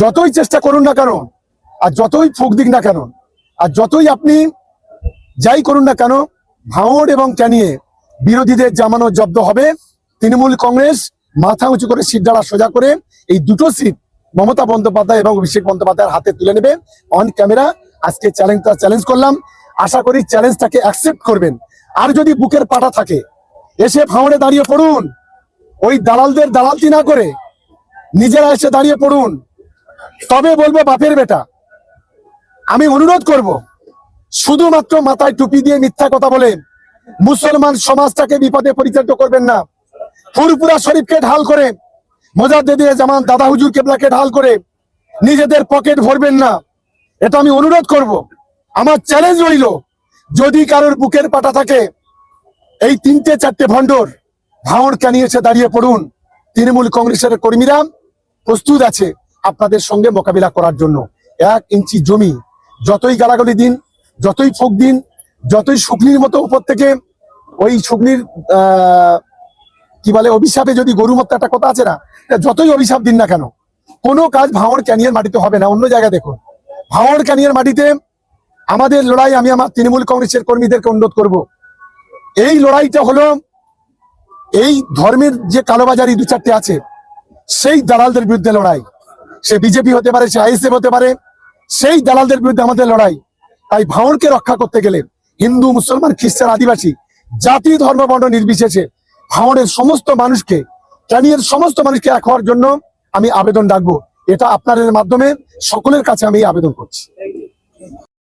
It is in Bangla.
যতই চেষ্টা করুন না কেন, আর যতই ফুক দিক না কেন, আর যতই আপনি যাই করুন না কেন, ভাঙড় এবং ক্যানিয়ে বিরোধীদের জামানো জব্দ হবে। তৃণমূল কংগ্রেস মাথা উঁচু করে সিট ডালা সোজা করে এই দুটো সিট মমতা বন্দ্যোপাধ্যায় এবং অভিষেক বন্দ্যোপাধ্যায়ের হাতে তুলে নেবে অন ক্যামেরা আজকে চ্যালেঞ্জটা চ্যালেঞ্জ করলাম। আশা করি চ্যালেঞ্জটাকে অ্যাকসেপ্ট করবেন। আর যদি বুকের পাটা থাকে, এসে ভাঙড়ে দাঁড়িয়ে পড়ুন। ওই দালালদের দালালতি না করে নিজেরা এসে দাঁড়িয়ে পড়ুন। তবে বলব বাপের বেটা। আমি অনুরোধ করব, শুধুমাত্র মাথায় টুপি দিয়ে মিথ্যা কথা বলে মুসলমান সমাজটাকে বিপদে পরিচালিত করবেন না। ফুরপুরা শরীফকে ঢাল করে, মোজাদ্দেদে জামান দাদা হুজুর কেবলাকে ঢাল করে নিজেদের পকেট ভরবেন না। এটা আমি অনুরোধ করব। আমার চ্যালেঞ্জ রইল, যদি কারোর বুকের পাটা থাকে, এই তিনটে চারটে ভণ্ডর ভাঙড় কানিয়ে এসে দাঁড়িয়ে পড়ুন। তৃণমূল কংগ্রেসের কর্মীরা প্রস্তুত আছে। আপনাদের সঙ্গে মোকাবিলা করার জন্য। এক ইঞ্চি জমি, যতই গালাগালি দিন, যতই ফোক দিন, যতই শুকনির মতো উপর থেকে ওই শুকনির কি বলে, অভিশাপে যদি গরু মতো একটা কথা আছে না যতই অভিশাপ দিন না কেন, কোনো কাজ ভাঙড় ক্যানিয়ার মাটিতে হবে না। অন্য জায়গায় দেখুন, ভাঙড় ক্যানিয়ার মাটিতে আমাদের লড়াই আমি আমার তৃণমূল কংগ্রেসের কর্মীদেরকে অনুরোধ করব। এই লড়াইটা হলো, এই ধর্মের যে কালোবাজারি দু চারটে আছে, সেই দালালদের বিরুদ্ধে লড়াই। সে বিজেপি হতে পারে, সে আইএসএফ হতে পারে, সেই দালালদের বিরুদ্ধে আমাদের লড়াই। তাই ভাঁড়কে রক্ষা করতে গেলে হিন্দু, মুসলমান, খ্রিস্টান, আদিবাসী, জাতি ধর্ম বর্ণ নির্বিশেষে ভাঁড়ের সমস্ত মানুষকে ক্যানিয়ের সমস্ত মানুষকে এক হওয়ার জন্য আমি আবেদন ডাকবো এটা আপনাদের মাধ্যমে সকলের কাছে আমি আবেদন করছি।